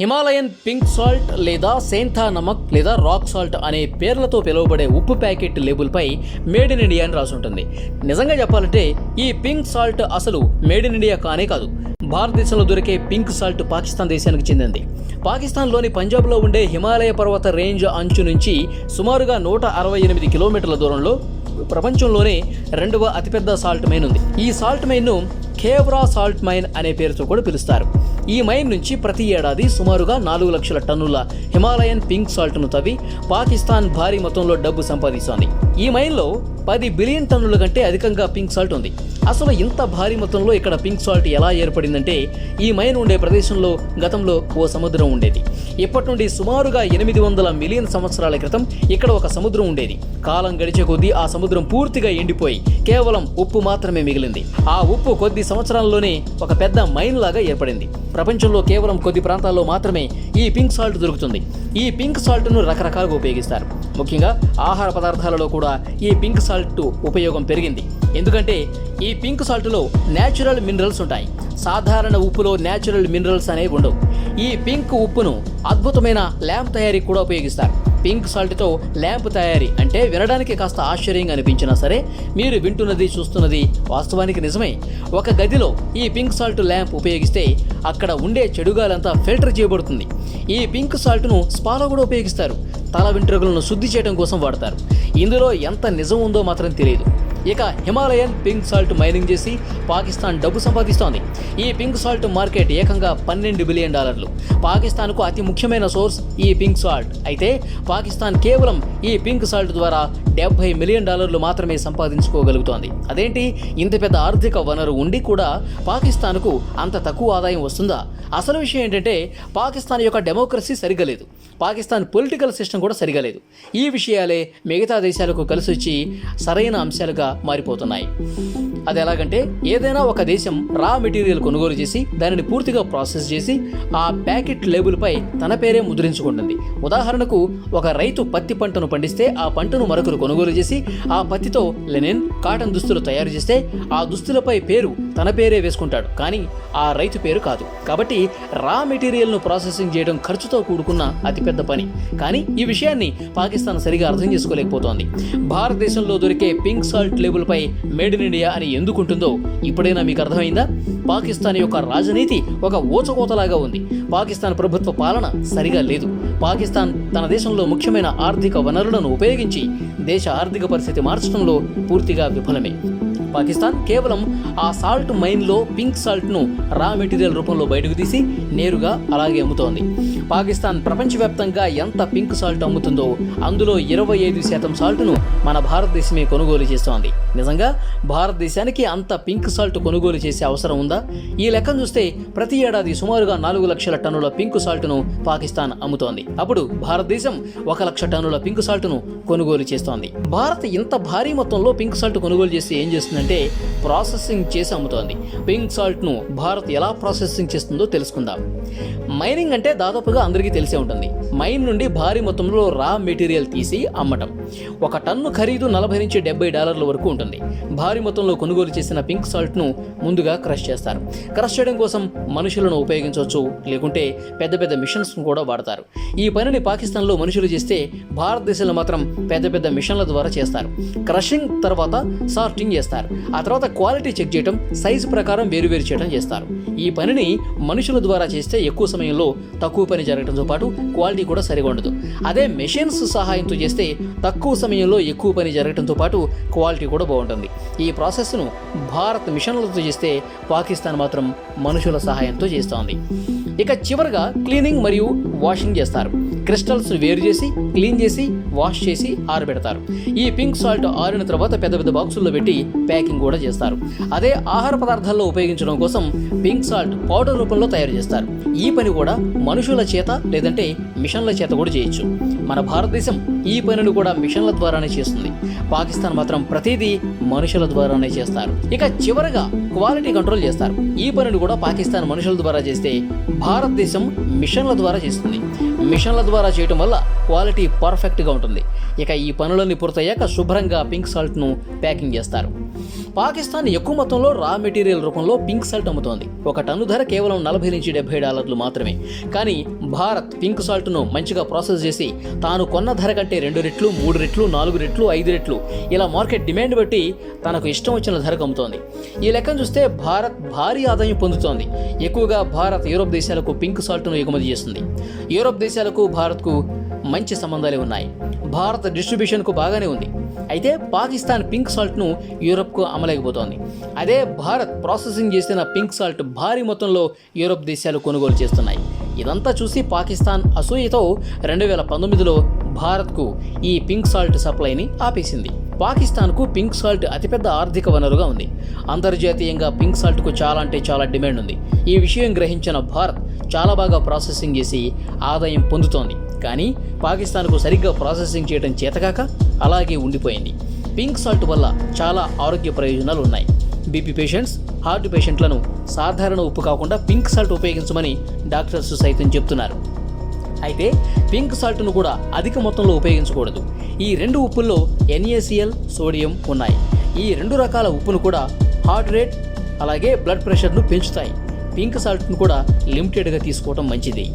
Himalayan pink salt లేదా సేంథా నమక్ లేదా rock salt అనే పేర్లతో పిలువబడే ఉప్పు ప్యాకెట్ లేబుల్పై మేడ్ ఇన్ ఇండియా అని రాసి ఉంటుంది నిజంగా చెప్పాలంటే ఈ పింక్ సాల్ట్ అసలు మేడ్ ఇన్ ఇండియా కానే కాదు. భారతదేశంలో దొరికే పింక్ సాల్ట్ పాకిస్తాన్ దేశానికి చెందింది. పాకిస్తాన్లోని పంజాబ్లో ఉండే హిమాలయ పర్వత రేంజ్ అంచు నుంచి సుమారుగా నూట అరవై ఎనిమిది కిలోమీటర్ల దూరంలో ప్రపంచంలోనే రెండవ అతిపెద్ద సాల్ట్ మైన్ ఉంది. ఈ సాల్ట్ మైన్ను ఖేవ్రా సాల్ట్ మైన్ అనే పేరుతో కూడా పిలుస్తారు. ఈ మైన్ నుంచి ప్రతి ఏడాది సుమారుగా నాలుగు లక్షల టన్నుల హిమాలయన్ పింక్ సాల్ట్ను తవ్వి పాకిస్తాన్ భారీ మొత్తంలో డబ్బు సంపాదిస్తోంది. ఈ మైన్లో పది బిలియన్ టన్నుల కంటే అధికంగా పింక్ సాల్ట్ ఉంది. అసలు ఇంత భారీ మొత్తంలో ఇక్కడ పింక్ సాల్ట్ ఎలా ఏర్పడిందంటే ఈ మైన్ ఉండే ప్రదేశంలో గతంలో ఓ సముద్రం ఉండేది. ఇప్పటి నుండి సుమారుగా ఎనిమిది వందల మిలియన్ సంవత్సరాల క్రితం ఇక్కడ ఒక సముద్రం ఉండేది. కాలం గడిచే కొద్దీ ఆ సముద్రం పూర్తిగా ఎండిపోయి కేవలం ఉప్పు మాత్రమే మిగిలింది. ఆ ఉప్పు కొద్ది సంవత్సరాల్లోనే ఒక పెద్ద మైన్ లాగా ఏర్పడింది. ప్రపంచంలో కేవలం కొద్ది ప్రాంతాల్లో మాత్రమే ఈ పింక్ సాల్ట్ దొరుకుతుంది. ఈ పింక్ సాల్ట్ను రకరకాలుగా ఉపయోగిస్తారు. ముఖ్యంగా ఆహార పదార్థాలలో కూడా ఈ పింక్ సాల్ట్ ఉపయోగం పెరిగింది. ఎందుకంటే ఈ పింక్ సాల్ట్లో న్యాచురల్ మినరల్స్ ఉంటాయి. సాధారణ ఉప్పులో న్యాచురల్ మినరల్స్ అనేవి ఉండవు. ఈ పింక్ ఉప్పును అద్భుతమైన ల్యాంప్ తయారీకి కూడా ఉపయోగిస్తారు. పింక్ సాల్ట్తో ల్యాంప్ తయారీ అంటే వినడానికి కాస్త ఆశ్చర్యంగా అనిపించినా సరే మీరు వింటున్నది చూస్తున్నది వాస్తవానికి నిజమే. ఒక గదిలో ఈ పింక్ సాల్ట్ ల్యాంప్ ఉపయోగిస్తే అక్కడ ఉండే చెడుగాలంతా ఫిల్టర్ చేయబడుతుంది. ఈ పింక్ సాల్ట్ను స్పాలో కూడా ఉపయోగిస్తారు. తల వెంట్రుకలను శుద్ధి చేయడం కోసం వాడతారు. ఇందులో ఎంత నిజం ఉందో మాత్రం తెలియదు. ఇక హిమాలయన్ పింక్ సాల్ట్ మైనింగ్ చేసి పాకిస్తాన్ డబ్బు సంపాదిస్తోంది. ఈ పింక్ సాల్ట్ మార్కెట్ ఏకంగా పన్నెండు బిలియన్ డాలర్లు. పాకిస్తాన్కు అతి ముఖ్యమైన సోర్స్ ఈ పింక్ సాల్ట్. అయితే పాకిస్తాన్ కేవలం ఈ పింక్ సాల్ట్ ద్వారా డెబ్బై మిలియన్ డాలర్లు మాత్రమే సంపాదించుకోగలుగుతోంది. అదేంటి? ఇంత పెద్ద ఆర్థిక వనరు ఉండి కూడా పాకిస్తాన్కు అంత తక్కువ ఆదాయం వస్తుందా? అసలు విషయం ఏంటంటే పాకిస్తాన్ యొక్క డెమోక్రసీ సరిగా లేదు పాకిస్తాన్ పొలిటికల్ సిస్టమ్ కూడా సరిగా లేదు ఈ విషయాలే మిగతా దేశాలకు కలిసి వచ్చి సరైన అంశాలుగా మారిపోతున్నాయి. అది ఎలాగంటే ఏదైనా ఒక దేశం రా మెటీరియల్ కొనుగోలు చేసి దానిని పూర్తిగా ప్రాసెస్ చేసి ఆ ప్యాకెట్ లేబుల్పై తన పేరే ముద్రించుకుంటుంది. ఉదాహరణకు ఒక రైతు పత్తి పంటను పండిస్తే ఆ పంటను మరొకరు కొనుగోలు చేసి ఆ పత్తితో లెనిన్ కాటన్ దుస్తులు తయారు చేస్తే ఆ దుస్తులపై పేరు తన పేరే వేసుకుంటాడు. కానీ ఆ రైతు పేరు కాదు. కాబట్టి రా మెటీరియల్ను ప్రాసెసింగ్ చేయడం ఖర్చుతో కూడుకున్న అతిపెద్ద పని. కానీ ఈ విషయాన్ని పాకిస్తాన్ సరిగా అర్థం చేసుకోలేకపోతోంది. భారతదేశంలో దొరికే పింక్ సాల్ట్ లేబుల్పై మేడ్ ఇన్ ఇండియా అని ఎందుకుంటుందో ఇప్పుడైనా మీకు అర్థమైందా? పాకిస్తాన్ యొక్క రాజనీతి ఒక ఊచకోతలాగా ఉంది. పాకిస్తాన్ ప్రభుత్వ పాలన సరిగా లేదు. పాకిస్తాన్ తన దేశంలో ముఖ్యమైన ఆర్థిక వనరులను ఉపయోగించి దేశ ఆర్థిక పరిస్థితి మార్చడంలో పూర్తిగా విఫలమే. పాకిస్తాన్ కేవలం ఆ సాల్ట్ మైన్లో పింక్ సాల్ట్ను రా మెటీరియల్ రూపంలో బయటకు తీసి నేరుగా అలాగే అమ్ముతోంది. పాకిస్తాన్ ప్రపంచవ్యాప్తంగా ఎంత పింక్ సాల్ట్ అమ్ముతుందో అందులో ఇరవై ఐదు శాతం సాల్ట్ను మన భారతదేశమే కొనుగోలు చేస్తోంది. నిజంగా భారతదేశానికి అంత పింక్ సాల్ట్ కొనుగోలు చేసే అవసరం ఉందా? ఈ లెక్కను చూస్తే ప్రతి ఏడాది సుమారుగా నాలుగు లక్షల టన్నుల పింక్ సాల్ట్ను పాకిస్తాన్ అమ్ముతోంది. అప్పుడు భారతదేశం ఒక లక్ష టన్నుల పింక్ సాల్ట్ను కొనుగోలు చేస్తోంది. భారత్ ఇంత భారీ మొత్తంలో పింక్ సాల్ట్ కొనుగోలు చేసి ఏం చేస్తుందంటే ప్రాసెసింగ్ చేసి అమ్ముతోంది. పింక్ సాల్ట్ను భారత్ ఎలా ప్రాసెసింగ్ చేస్తుందో తెలుసుకుందాం. మైనింగ్ అంటే దాదాపుగా అందరికీ తెలిసే ఉంటుంది. మైన్ నుండి భారీ మొత్తంలో రా మెటీరియల్ తీసి అమ్మటం. ఒక టన్ను ఖరీదు నలభై నుంచి డెబ్బై డాలర్ల వరకు ఉంటుంది. భారీ మొత్తంలో కొనుగోలు చేసిన పింక్ సాల్ట్ను ముందుగా క్రష్ చేస్తారు. క్రష్ చేయడం కోసం మనుషులను ఉపయోగించవచ్చు లేకుంటే పెద్ద పెద్ద మిషన్స్ కూడా వాడతారు. ఈ పనిని పాకిస్తాన్లో మనుషులు చేస్తే భారతదేశంలో మాత్రం పెద్ద పెద్ద మిషన్ల ద్వారా చేస్తారు. క్రషింగ్ తర్వాత సార్టింగ్ చేస్తారు. ఆ తర్వాత క్వాలిటీ చెక్ చేయడం సైజు ప్రకారం వేరువేరు చేయడం చేస్తారు. ఈ పనిని మనుషుల ద్వారా చేస్తే ఎక్కువ సమయంలో తక్కువ పని జరగడంతో పాటు క్వాలిటీ కూడా సరిగా ఉండదు. అదే మెషిన్స్ సహాయంతో చేస్తే తక్కువ సమయంలో ఎక్కువ పని జరగడంతో పాటు క్వాలిటీ కూడా బాగుంటుంది. ఈ ప్రాసెస్ను భారత్ మిషన్లతో చేస్తే పాకిస్తాన్ మాత్రం మనుషుల సహాయంతో చేస్తోంది. ఇక చివరగా క్లీనింగ్ మరియు వాషింగ్ చేస్తారు. క్రిస్టల్స్ వేరు చేసి క్లీన్ చేసి వాష్ చేసి ఆరబెడతారు. ఈ పింక్ సాల్ట్ ఆరిన తర్వాత పెద్ద పెద్ద బాక్సుల్లో పెట్టి ప్యాకింగ్ కూడా చేస్తారు. అదే ఆహార పదార్థాల్లో ఉపయోగించడం కోసం పింక్ సాల్ట్ పౌడర్ రూపంలో తయారు చేస్తారు. ఈ పని కూడా మనుషుల చేత లేదంటే మిషన్ల చేత కూడా చేయొచ్చు. మన భారతదేశం ఈ పనిని కూడా మిషన్ల ద్వారానే చేస్తుంది. పాకిస్తాన్ మాత్రం ప్రతిదీ మనుషుల ద్వారానే చేస్తారు. ఇక చివరగా క్వాలిటీ కంట్రోల్ చేస్తారు. ఈ పనిని కూడా పాకిస్తాన్ మనుషుల ద్వారా చేస్తే భారతదేశం మిషన్ల ద్వారా చేస్తుంది. మిషన్ల ద్వారా చేయటం వల్ల క్వాలిటీ పర్ఫెక్ట్గా ఉంటుంది. ఇక ఈ పనులన్నీ పూర్తయ్యాక శుభ్రంగా పింక్ సాల్ట్ను ప్యాకింగ్ చేస్తారు. పాకిస్తాన్ ఎక్కువ మొత్తంలో రా మెటీరియల్ రూపంలో పింక్ సాల్ట్ అమ్ముతోంది. ఒక టన్ను ధర కేవలం నలభై నుంచి డెబ్బై డాలర్లు మాత్రమే. కానీ భారత్ పింక్ సాల్ట్ను మంచిగా ప్రాసెస్ చేసి తాను కొన్న ధర కంటే రెండు రెట్లు మూడు రెట్లు నాలుగు రెట్లు ఐదు రెట్లు ఇలా మార్కెట్ డిమాండ్ బట్టి తనకు ఇష్టం వచ్చిన ధరకు అమ్ముతోంది ఈ లెక్కను చూస్తే భారత్ భారీ ఆదాయం పొందుతోంది. ఎక్కువగా భారత్ యూరోప్ దేశాలకు పింక్ సాల్ట్ను ఎగుమతి చేస్తుంది. యూరోప్ దేశాలకు భారత్కు మంచి సంబంధాలే ఉన్నాయి. భారత్ డిస్ట్రిబ్యూషన్కు బాగానే ఉంది. అయితే పాకిస్తాన్ పింక్ సాల్ట్ను యూరప్కు అమలేకపోతోంది అదే భారత్ ప్రాసెసింగ్ చేసిన పింక్ సాల్ట్ భారీ మొత్తంలో యూరప్ దేశాలు కొనుగోలు చేస్తున్నాయి. ఇదంతా చూసి పాకిస్తాన్ అసూయతో రెండు వేల పంతొమ్మిదిలో భారత్కు ఈ పింక్ సాల్ట్ సప్లైని ఆపేసింది. పాకిస్తాన్కు పింక్ సాల్ట్ అతిపెద్ద ఆర్థిక వనరుగా ఉంది. అంతర్జాతీయంగా పింక్ సాల్ట్కు చాలా అంటే చాలా డిమాండ్ ఉంది. ఈ విషయం గ్రహించిన భారత్ చాలా బాగా ప్రాసెసింగ్ చేసి ఆదాయం పొందుతోంది. కానీ పాకిస్తాన్కు సరిగ్గా ప్రాసెసింగ్ చేయడం చేతకాక అలాగే ఉండిపోయింది. పింక్ సాల్ట్ వల్ల చాలా ఆరోగ్య ప్రయోజనాలు ఉన్నాయి. బీపీ పేషెంట్స్ హార్ట్ పేషెంట్లను సాధారణ ఉప్పు కాకుండా పింక్ సాల్ట్ ఉపయోగించమని డాక్టర్స్ సైతం చెప్తున్నారు. అయితే పింక్ సాల్ట్ను కూడా అధిక మొత్తంలో ఉపయోగించకూడదు. ఈ రెండు ఉప్పుల్లో ఎన్ఏసిఎల్ సోడియం ఉన్నాయి. ఈ రెండు రకాల ఉప్పును కూడా హార్ట్ రేట్ అలాగే బ్లడ్ ప్రెషర్ను పెంచుతాయి. పింక్ సాల్ట్ను కూడా లిమిటెడ్గా తీసుకోవడం మంచిది.